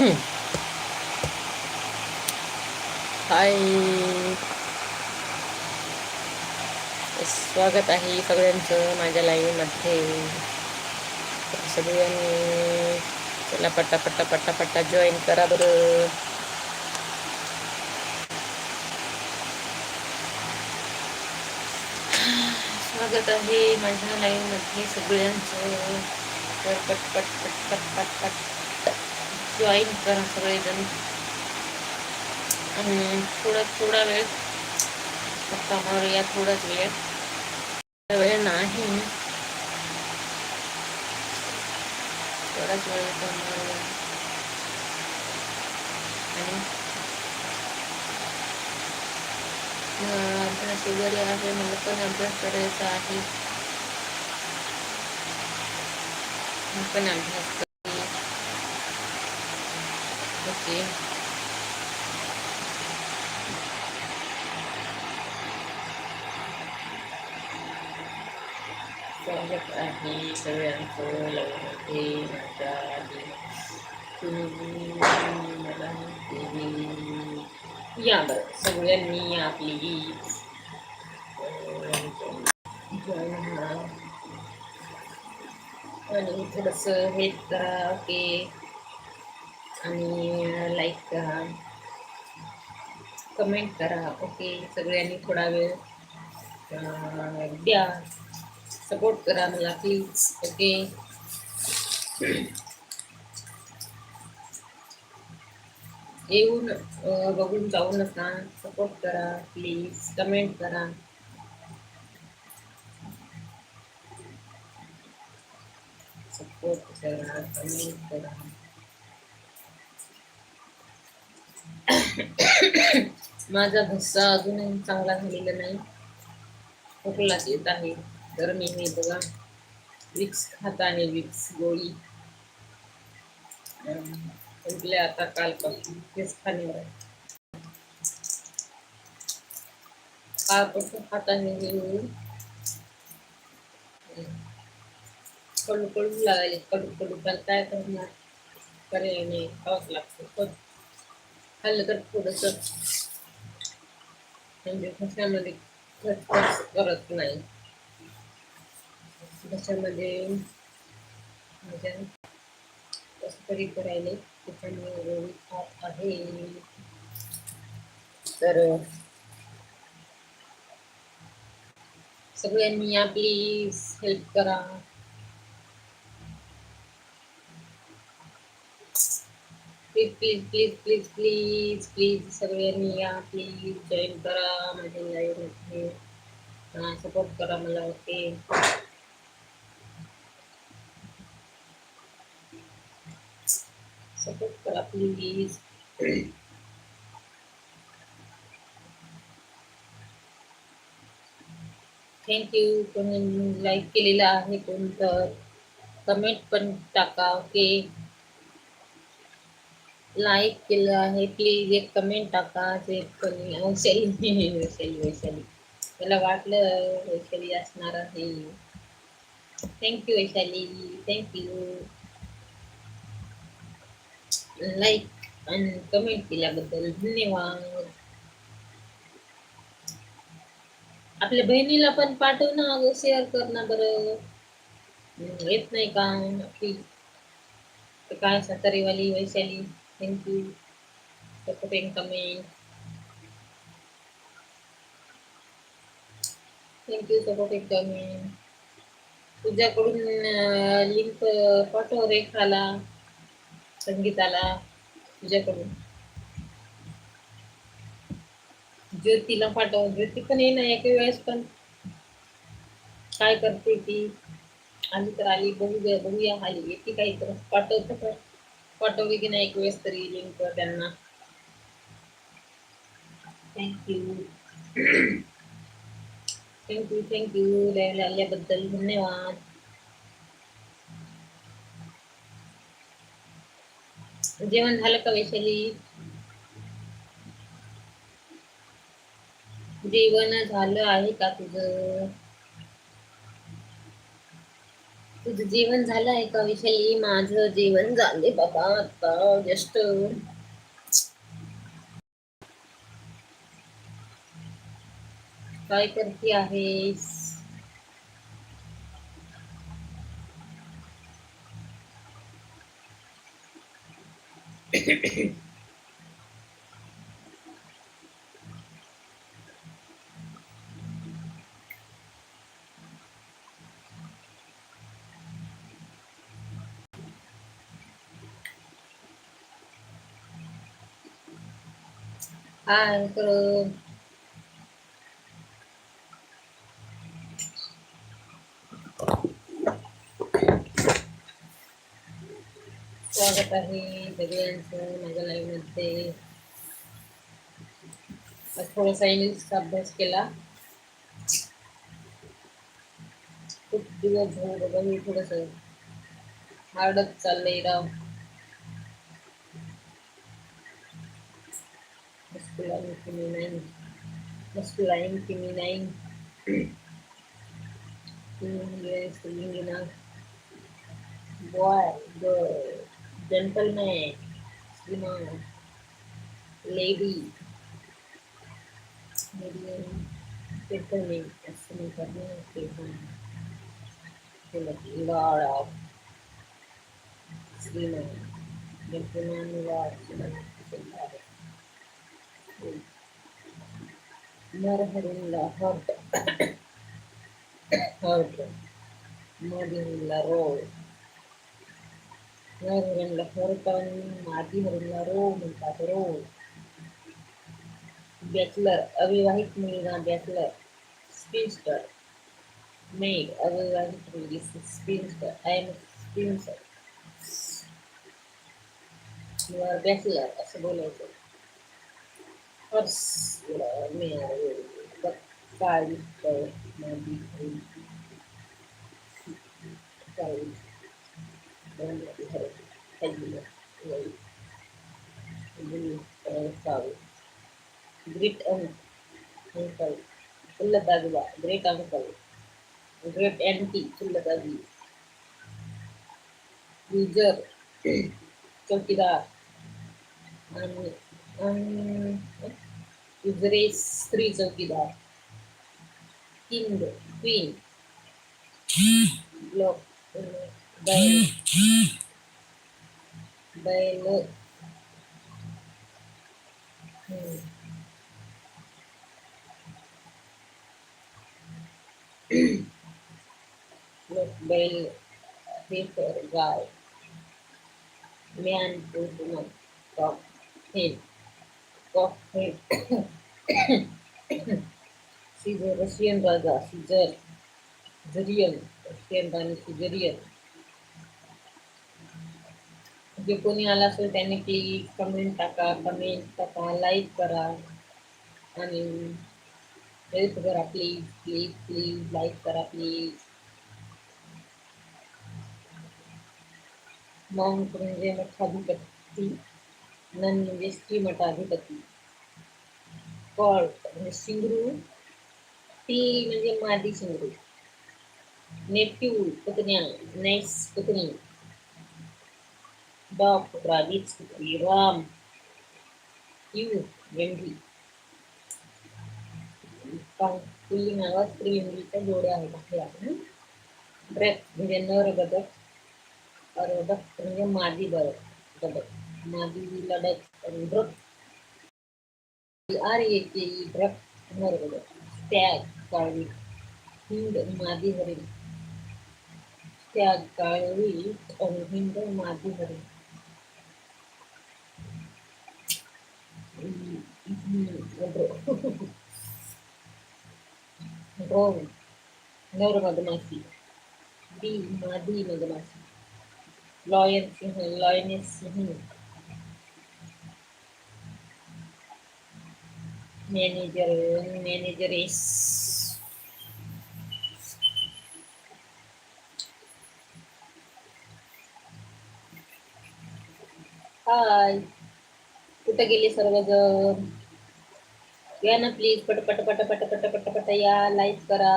हाय स्वागत आहे सगळ्यांचं माझ्या लाईव्हमध्ये सगळ्यांनी चला पट्टा पट्टा पट्टा पट्टा जॉईन करा बरं स्वागत आहे माझ्या लाईव्हमध्ये सगळ्यांचं तर पट पट पट पट पट पट जॉईन करा सगळेजण आणि थोडा थोडा वेळ गप्पा मारूया थोडाच वेळ. वेळ नाही. थोडाच वेळ मारूया आणि अभ्यास वगैरे आहे मला पण अभ्यास करायचा आहे. पण अभ्यास करते ओके स्वागत आहे सगळ्यांचं लग्नामध्ये माझ्या आधी तुम्ही मला केली या बरं सगळ्यांनी आपली जॉईन आणि थोडंसं हेल्प करा ओके आणि लाईक करा कमेंट करा. ओके सगळ्यांनी थोडा वेळ द्या. सपोर्ट करा मला प्लीज ओके येऊन बघून जाऊ नका. सपोर्ट करा प्लीज कमेंट करा. सपोर्ट करा कमेंट करा. माझा घसा अजूनही चांगला झालेला नाही. खोकलाच येत आहे. तर मी हे बघा. विक्स खाताने विक्स गोळी. अं, आता कालपासून तेच खाण्यावर आहे. कालपासून खाताने हे गोळी कडू कडू लागायचे कडू कडू पण काय करणार? पर्याय नाही खावाच लागतो. पण खाल्लं थोडस म्हणजे घशामध्ये खचखच करत नाही. घशामध्ये म्हणजे कसं तरी करायला त्याच्यामुळे खात आहे. तर सगळ्यांनी आपली हेल्प करा. Please please please please please please सगळ्यांनी या प्लीज जॉईन करा माझ्या लाईव्हमध्ये सपोर्ट करा मला ओके सपोर्ट करा प्लीज थँक्यू कोणी लाईक केलेलं आहे कोण तर कमेंट पण टाका ओके लाईक केलं आहे प्लीज एक कमेंट टाका जे कोणी वैशाली वैशाली वैशाली. मला वाटलं वैशाली असणार आहे. Thank you Vaishali thank you like आणि कमेंट केल्याबद्दल धन्यवाद. आपल्या बहिणीला पण पाठव ना अगं शेअर कर ना बरं. येत नाही का? आपली काय सातारीवाली Vaishali? Thank you supporting comment thank you supporting comment तुझ्याकडून लिंक पाठव रेखाला संगीताला तुझ्याकडून ज्योतीला पाठव ज्योती पण ये ना एके वेळेस पण काय करते ती आली तर आली बघूया बघूया आली येते काही तर पाठवतो तर पाठवली की नाही एक वेळेस तरी लिंक त्यांना. थँक्यू थँक्यू थँक्यू लाईव्ह आल्याबद्दल धन्यवाद. जेवण झालं का वैशाली? जेवण झालं आहे का तुझं? तुझं जेवण झालं आहे का विशाली माझं जेवण झाले बाबा आता जस्ट काय करते आहेस? हाय करून स्वागत आहे सगळ्यांचं माझ्या लाईव्हमध्ये आज थोडासा इंग्लिशचा अभ्यास केला खूप दिवस झाले बाबा मी थोडंसं हार्डच चाललंय राव Masculine feminine. Masculine feminine. Yun. Boy, the gentleman, you know, lady. Maybe gentleman, kasi may pag-iingay full of lot of skin gentleman नरहरीला हर्ट हर्ट मधीला रोड नर हरिणला हरटन मादी हरिणला रो म्हणतात रोड बॅचलर अविवाहित मुलगा बॅचलर स्पिन्स्टर मेड अविवाहित मुलगी स्पिन्स्टर आय एम स्पिन्सर किंवा बॅचलर असं बोलायचं. हर्स मे काळी मादी काळी Great uncle, Chullatagwa, great uncle, great auntie, Chullatagi, user, चौकीदार आणि उजरे स्त्री चौकीदार किंग क्वीन ब्लॉक बैल बैल हम्म. लोक बैल हेफर गाय मॅन पुरुष कॉक हेन कॉक हेन सीझर रशियन राजा सीझर जरियन रशियन राणी सिझरियन जे कोणी आला असेल त्यांनी प्लीज कमेंट टाका कमेंट टाका लाईक करा आणि हेल्प करा प्लीज प्लीज प्लीज लाईक करा प्लीज मग म्हणजे मठाधिपती नन म्हणजे स्त्री मठाधिपती कॉर्ट म्हणजे सिंगरू. ती म्हणजे मादी सिंगरू. नेप्यू पुतण्या नेस पुतणी डॉग कुत्रा वीज कुत्री राम. यू वेंढी पुल्लिंग आवाज स्त्रीलिंगीच्या जोड्या आहेत. आपल्या ब्रेथ म्हणजे नर बदक और म्हणजे मादी बदक बदक मादी लडक आणि आर नर काळवी. हिंद मादी हरिण स्टॅग काळवी हिंद मादी हरिण ड्रोन नर मधमाशी मादी मधमाशी लॉयन सिंह लॉयनेस सिंह. मॅनेजर is हाय कुठं गेले सर्वजण? या ना प्लीज पट पट पट पट पट पट पट या लाईक करा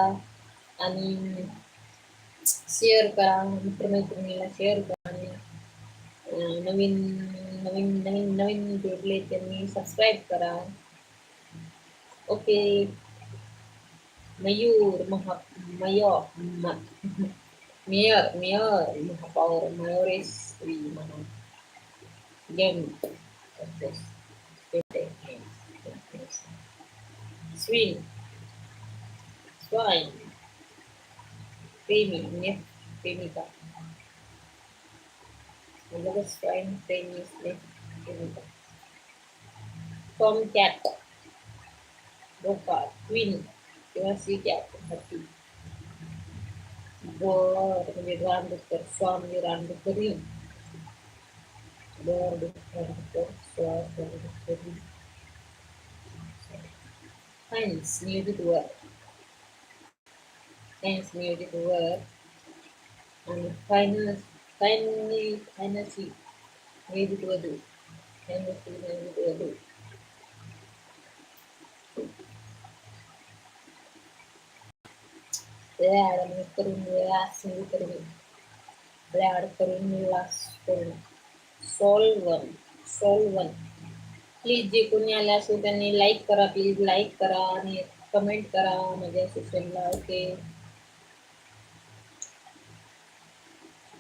आणि शेअर करा. मित्रमैत्रिणीला शेअर करा आणि नवीन नवीन नवीन नवीन जोडले त्यांनी सबस्क्राईब करा. okay, mayur, maha, mayor, ma, mayor, mayor, maha power, mayores, we, maha, again, this, swing, swine, premi, nef, premi ka. Malagas swine, premi, nef, premi ka. Tomcat, Doka, twin, Devasitya, Hati. Bor, Miran, Dr. Swam, Miran, Dr. Rim. Bor, Dr. Dr. Swam, Dr. Rim. Hence, needed work. Hence, needed work. And final, finally, finally, needed work. Hence, needed work. करून असं करून add करून लास करून solve one solve one please जे कोणी आले असेल त्यांनी लाईक करा प्लीज लाईक करा आणि कमेंट करा माझ्या सेशनला ओके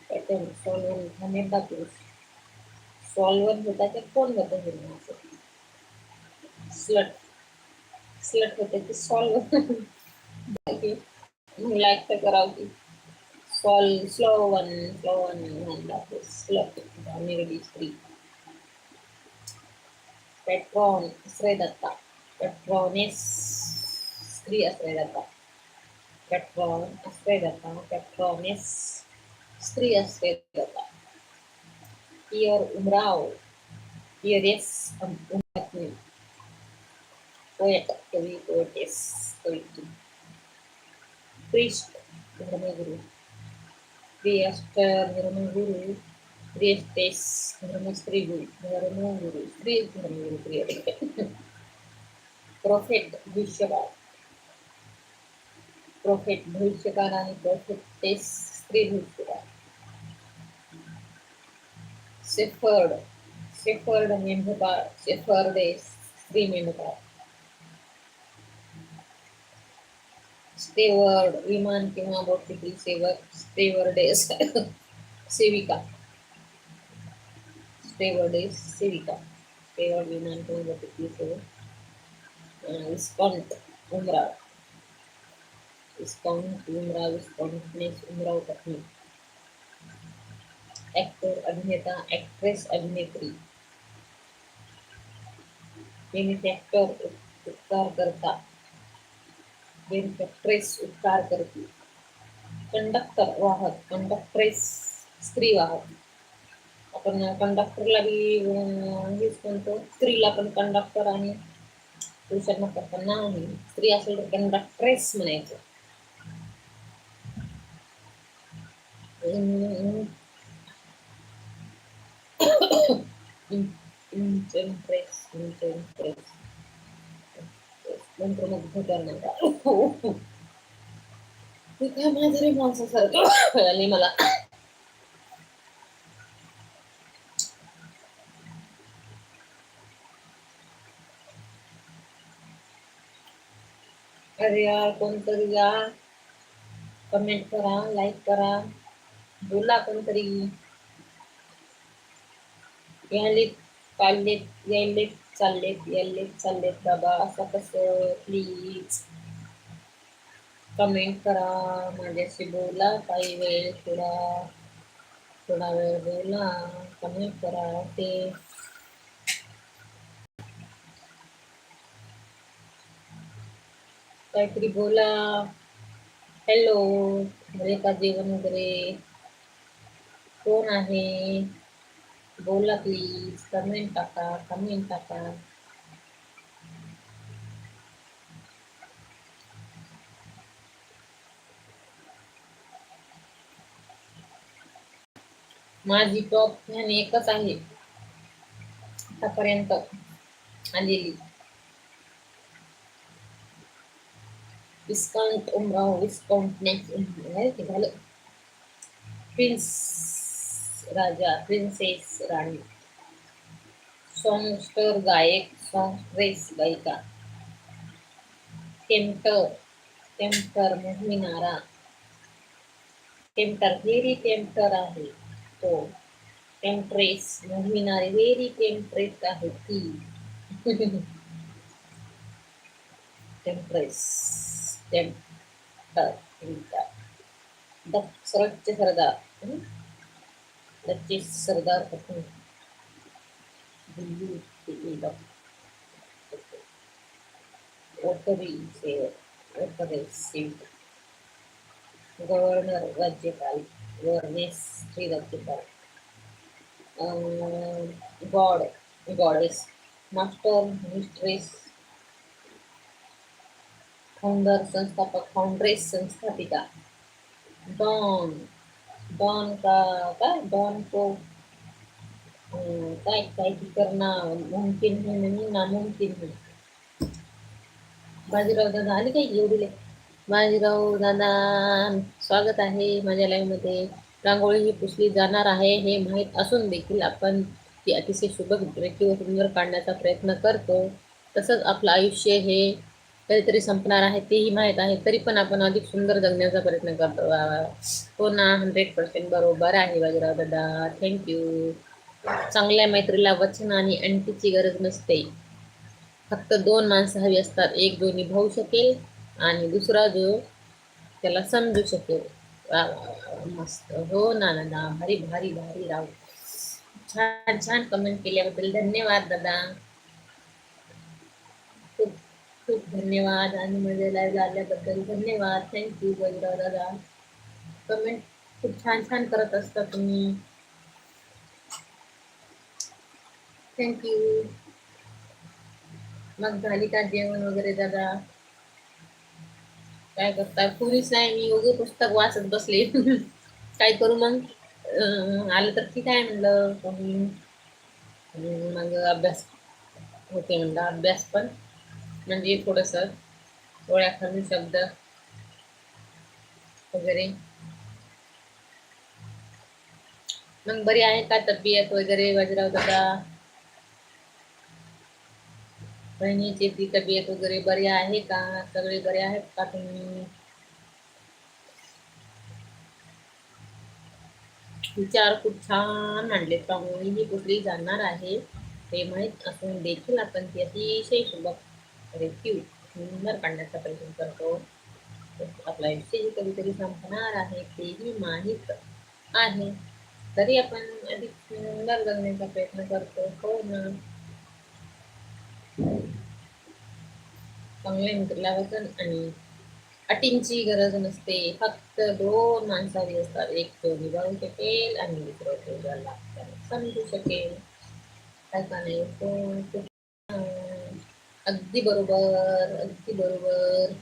पॅटर्न सॉल्वन हमें दाखवू सॉल्वन होता ते कोण होतं हे असं स्लट स्लट होते ते सॉल्व लाईक तर करावं की सॉल स्लो वन स्लो वन स्लट निर्डी स्त्री पेट्रॉन श्रेदत्ता. पेट्रॉनेस स्त्री श्रेदत्ता. पेट्रॉन श्रेदत्ता. पेट्रॉनेस स्त्री श्रेदत्ता. पियर उमराव पियरेस उमरातनी पोएट कवी पोएटेस कवित्री priest धर्मगुरु प्रियस्टर धर्मगुरु प्रियस्तेस धर्मस्त्री गुरु धर्मगुरु स्त्री धर्मगुरु प्रिय प्रोफेट भविष्यकाळ प्रोफेट भविष्यकाळ आणि प्रोफेटेस स्त्री भविष्यकाळ सेफर्ड सेफर्ड मेंढपाळ सेफर्डेस स्त्री मेंढपाळ स्टेवर्ड विमान किंवा बोटीतील सेवर स्टेवर्डेस सेविका. स्टेवर्डेस सेविका. स्टेवर्ड विमान किंवा बोटीतील सेवर. विस्कॉन्ट उमराव. विस्कॉन्ट उमराव विस्कॉन्टनेस उमराव पत्नी. ॲक्टर अभिनेता ॲक्ट्रेस अभिनेत्री. ॲक्टर उपकार करता बेनिफॅक्ट्रेस उपकार करते कंडक्टर वाहक कंडक्ट्रेस स्त्री वाहक आपण कंडक्टरला बी हेच म्हणतो स्त्रीला पण कंडक्टर आणि पुरुषांना पण नाही स्त्री असेल तर कंडक्ट्रेस म्हणायचं अं, इंटेम्प्रेस इंटेम्प्रेस मंत्रमुग्ध करणारा ते काय माझ्या माणसासारखं कळाले मला अरे यार कोणतरी या कमेंट करा लाईक करा. बोला कोणतरी. यालेत चाललेत यायलेत. चाललेत यायलेत चाललेत बाबा. असं कसं? प्लीज कमेंट करा. माझ्याशी बोला. काही वेळ थोडा थोडा वेळ बोला. कमेंट करा. ते. काहीतरी बोला. हॅलो रेखा का जेवण वगैरे. कोण आहे? बोला प्लीज कमेंट टाका कमेंट टाका माझी टॉप फॅन एकच आहे आतापर्यंत आलेली डिस्काउंट उमराव डिस्काउंट नेक्स्ट झालं प्रिन्स राजा प्रिंसेस राणी. सॉंगस्टर गायक सॉंगस्ट्रेस गायिका. टेम्टर टेम्टर मोहिनारा टेम्टर व्हेरी टेम्टर आहे. तो टेम्प्रेस मोहिनारी व्हेरी टेम्परेट आहे ती. टेम्प्रेस टेम्पर द सरच्चे सरदार. त्याचे सरदार असून दिल्ली दिल्ली वोटरी सेवक वोटरी सेवक गव्हर्नर राज्यपाल गव्हर्नेस हे राज्यपाल. God goddess master mistress founder संस्थापक फाउंड्रेस संस्थापिका. डॉन डॉन का काय डॉन को काय काय की करणं मुमकिन है नहीं नामुमकिन है बाजीराव दादा आले काही एवढीले बाजीराव दादा स्वागत आहे माझ्या लाईव्हमध्ये रांगोळी ही पुसली जाणार आहे हे माहीत असून देखील आपण ती अतिशय शुभ रेखी सुंदर काढण्याचा प्रयत्न करतो तसंच आपलं आयुष्य हे कधीतरी संपणार आहे तेही माहीत आहे तरी पण आपण अधिक सुंदर जगण्याचा प्रयत्न करतो. वा वा. हो ना हंड्रेड पर्सेंट बरोबर आहे बाजीराव दादा. थँक्यू चांगल्या मैत्रीला वचन आणि अंटीची गरज नसते. फक्त दोन माणसं हवी असतात. एक जो निभावू शकेल आणि दुसरा जो त्याला समजू शकेल. वा, मस्त. हो ना दादा. भारी भारी भारी राव. छान छान कमेंट केल्याबद्दल धन्यवाद दादा खूप खूप धन्यवाद. आणि म्हणजे लाईव्ह आल्याबद्दल धन्यवाद. थँक्यू बजराव दादा कमेंट खूप छान छान करत असता तुम्ही. थँक्यू मग झाली का जेवण वगैरे दादा? काय करता? कुणीच नाही मी उगे पुस्तक वाचत बसले. काय करू मग? आलं तर ठीक आहे म्हणलं. कोणी? मग अभ्यास होते म्हणलं अभ्यास पण. म्हणजे थोडस ओळ्याखाली शब्द वगैरे. मग बरी आहे का तब्येत वगैरे बाजीराव दादा? बहिणीची ती तब्येत वगैरे बरी आहे का? सगळे बरे आहेत का तुम्ही? विचार खूप छान मांडले त्यामुळे ही कुठली जाणार आहे ते माहीत असून देखील आपण ती अतिशय शुभ रेखीव सुंदर काढण्याचा प्रयत्न करतो. आपला आयुष्य कधीतरी संपणार आहे तेही माहीत आहे. तरी आपण अधिक सुंदर जगण्याचा प्रयत्न करतो हो ना? चांगल्या मित्राला वचन आणि अटींची गरज नसते. फक्त दोन माणसावी असतात. एक तो निभावू शकेल आणि दुसरं तो ज्याला त्याला समजू शकेल. काय नाही कोण अगदी बरोबर अगदी बरोबर.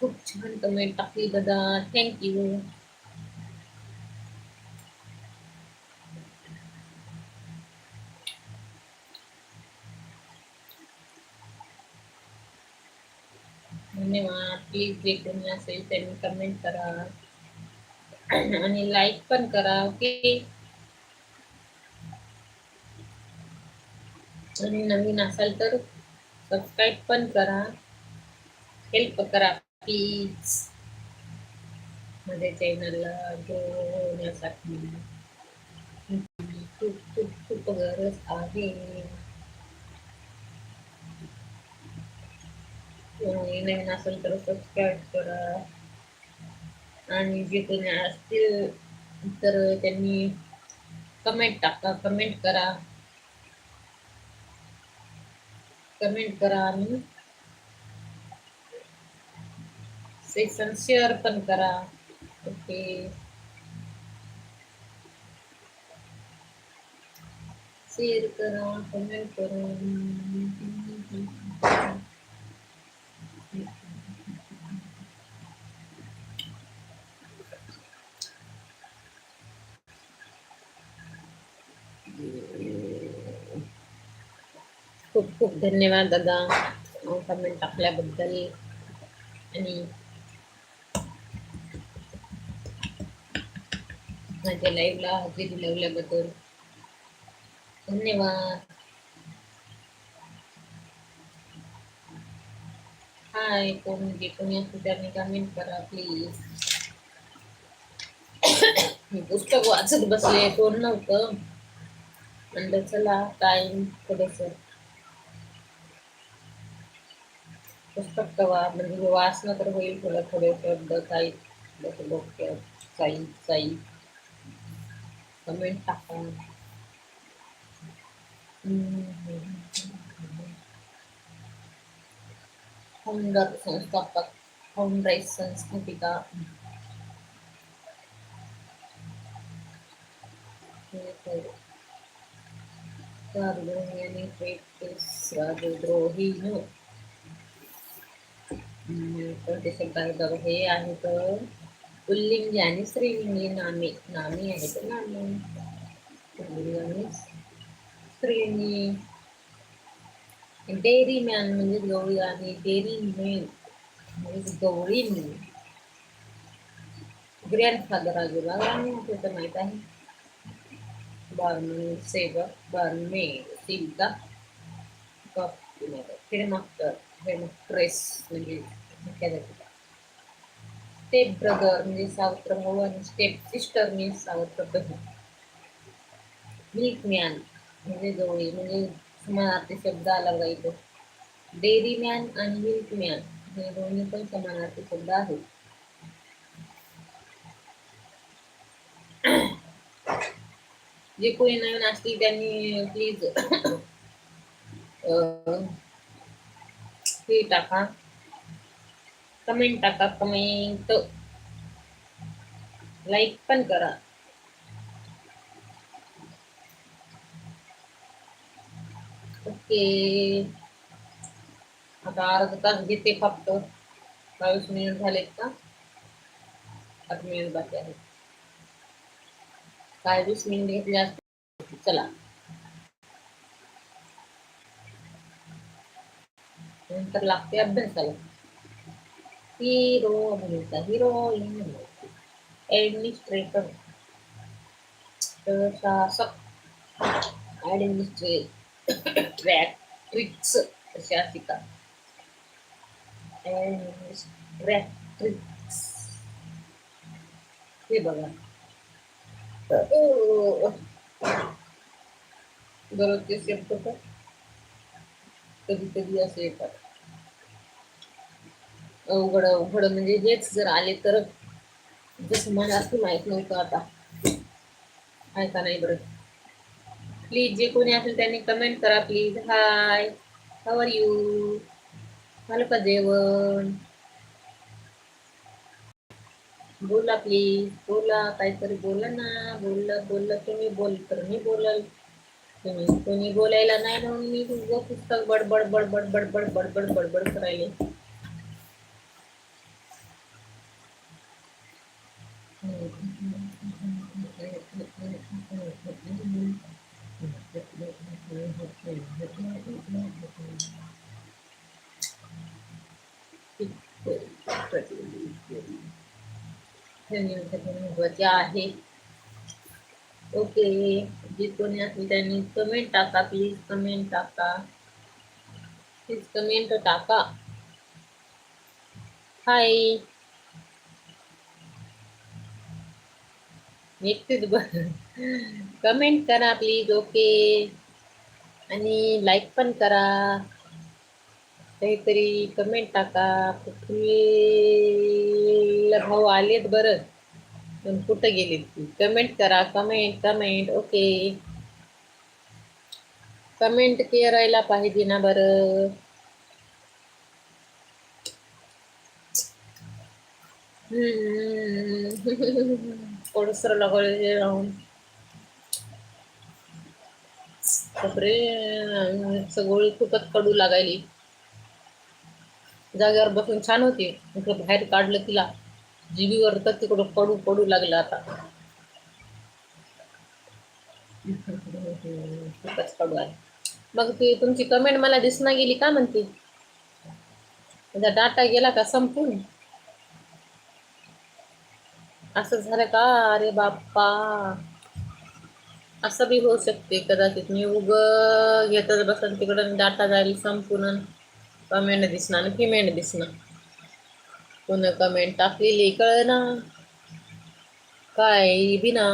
खूप छान कमेंट टाकली दादा. थँक्यू धन्यवाद. प्लीज़ जे कोणी असेल त्यांनी कमेंट करा. आणि लाईक पण करा ओके आणि नवीन असाल तर सबस्क्राईब पण करा. हेल्प करा प्लीज माझ्या चॅनलला जोडण्यासाठी खूप खूप खूप गरज आहे. नवीन असेल तर सबस्क्राईब करा. आणि जे कोणी असतील तर त्यांनी कमेंट टाका कमेंट करा. कमेंट करा आणि सेशन शेअर पण करा. ओके. शेअर करा कमेंट करा. धन्यवाद दादा. कमेंट टाकल्याबद्दल. आणि माझ्या लाईव्हला हजेरी लावल्याबद्दल. धन्यवाद. हाय कोण म्हणजे कोणी असू त्यांनी कमेंट करा प्लीज पुस्तक वाचत बसले कोण नव्हतं. म्हणलं चला टाइम थोडंसं पुस्तक कवा म्हणजे वाचणं तर होईल थोडं थोडे शब्द काही डोक्यात काही साई कमेंट टाका. फाउंडर संस्थापक फाउंड्राईज संस्थापिका. आणि राजद्रोही न कोणते बघा हे आहे तर पुल्लिंगी आणि स्त्रीलिंगी नामी नामे आहेत. नामे पुल्लिंगी आणि स्त्रीलिंगी डेअरी मॅन म्हणजे गवळी आणि डेअरी मेन म्हणजे गवळी मेन ग्रँडफादर आजोबा ग्रामीण होते तर माहीत आहे. बारमे सेवक बारमे सेविका हेडमास्टर हेडमास्ट्रेस म्हणजे म्हटल्या जाते स्टेप ब्रदर म्हणजे सावत्र भाऊ आणि स्टेप सिस्टर म्हणजे सावत्र बहीण. मिल्क मॅन म्हणजे जवळी म्हणजे समानार्थी शब्द आला बघा इथं डेअरी मॅन आणि मिल्क मॅन हे दोन्ही पण समानार्थी शब्द आहेत. जे कोणी नवीन असतील त्यांनी प्लीज हे टाका. कमेंट टाका कमेंट. लाईक पण करा. ओके. आता अर्धा तास घेते फक्त. बावीस मिनिट झालेत का? आठ मिनिट बाकी आहेत. काय वीस मिनिट घेतले असते चला. नंतर लागते अभ्यासाला. hero, Amerika hero ini administrator tricks, Administratrix administrator tricks Ini iya, banget Uh, Dorothy siapa? Tadi-tadi ya siapa? अवघड अवघड म्हणजे जेच जर आले तर जसं मला असं माहीत नव्हतं आता. ऐका नाही बरं. प्लीज जे कोणी असेल त्यांनी कमेंट करा please hi how are you झालं का जेवण? बोला प्लीज बोला काहीतरी बोला ना. बोललं बोललं तुम्ही बोल तर मी बोलल. तुम्ही कोणी बोलायला नाही म्हणून मी तुझं पुस्तक बडबड बडबड बडबड बडबड बडबड करायले. महत्त्वाचे आहे ओके जे कोणी असेल त्यांनी कमेंट टाका प्लीज कमेंट टाका प्लीज कमेंट टाका हाय एकटीच बरं कमेंट करा प्लीज ओके आणि लाईक पण करा काहीतरी कमेंट टाका. पृथ्वीला भाऊ आलेत बरं. पण कुठं गेलेत कमेंट करा. कमेंट कमेंट ओके कमेंट करायला पाहिजे ना बरं. कोडसर लगवले राहून. सगळी खूपच कडू लागायली. जागेवर बसून छान होती. इकडं बाहेर काढलं तिला. जीबीवर तर तिकडं पडू पडू लागलं आता. खूपच कडू आहे मग ती तुमची कमेंट मला दिसना गेली का म्हणते? माझा डाटा गेला का संपून? असं झालं का? अरे बाप्पा. असं बी होऊ शकते कदाचित. मी उग घेतच बसन तिकडं डाटा जाईल संपूर्ण कमेंट दिसणार आणि दिसणार. कोण कमेंट टाकलेली कळना. काय बिना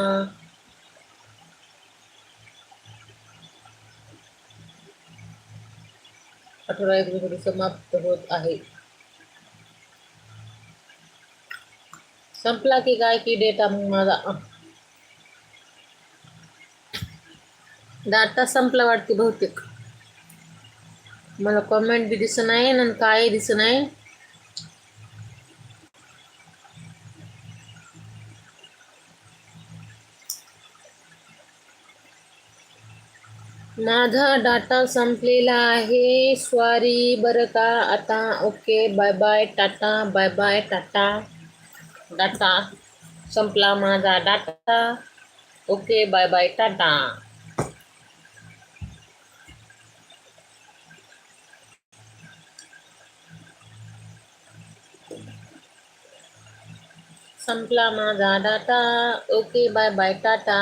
अठरा एपिसोड समाप्त होत आहे. संपला की काय की डेटा मग माझा? डाटा संपला वाटते बहुतेक. मला कमेंट बी दिसत नाही आणि काय दिसत नाही. माझा डाटा संपलेला आहे. स्वारी बरं का. आता okay bye bye tata bye bye tata. Data संपला माझा data okay bye bye tata. संपला माझा data okay bye bye tata